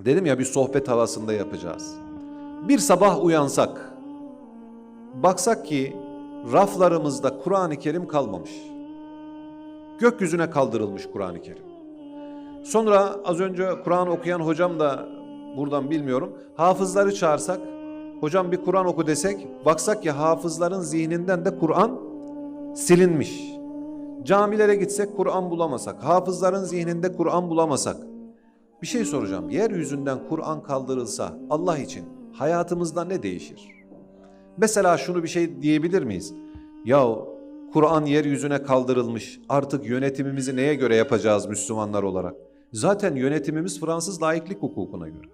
Dedim ya bir sohbet havasında yapacağız. Bir sabah uyansak, baksak ki raflarımızda Kur'an-ı Kerim kalmamış. Gökyüzüne kaldırılmış Kur'an-ı Kerim. Sonra az önce Kur'an okuyan hocam da buradan bilmiyorum. Hafızları çağırsak, hocam bir Kur'an oku desek, baksak ki hafızların zihninden de Kur'an silinmiş. Camilere gitsek Kur'an bulamasak, hafızların zihninde Kur'an bulamasak. Bir şey soracağım. Yeryüzünden Kur'an kaldırılsa Allah için hayatımızda ne değişir? Mesela şunu bir şey diyebilir miyiz? Ya Kur'an yeryüzüne kaldırılmış. Artık yönetimimizi neye göre yapacağız Müslümanlar olarak? Zaten yönetimimiz Fransız laiklik hukukuna göre.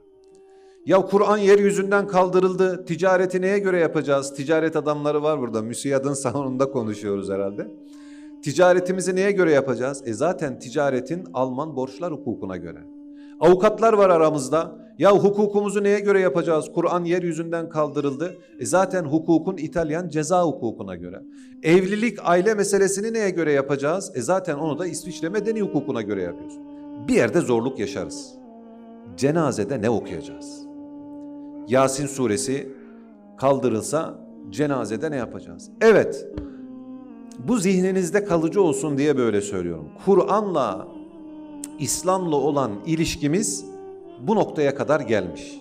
Ya Kur'an yeryüzünden kaldırıldı. Ticareti neye göre yapacağız? Ticaret adamları var burada. Müsiyadın salonunda konuşuyoruz herhalde. Ticaretimizi neye göre yapacağız? E zaten ticaretin Alman borçlar hukukuna göre. Avukatlar var aramızda. Ya hukukumuzu neye göre yapacağız? Kur'an yeryüzünden kaldırıldı. E zaten hukukun İtalyan ceza hukukuna göre. Evlilik, aile meselesini neye göre yapacağız? E zaten onu da İsviçre medeni hukukuna göre yapıyoruz. Bir yerde zorluk yaşarız. Cenazede ne okuyacağız? Yasin suresi kaldırılsa cenazede ne yapacağız? Evet, bu zihninizde kalıcı olsun diye böyle söylüyorum. Kur'an'la, İslam'la olan ilişkimiz bu noktaya kadar gelmiş.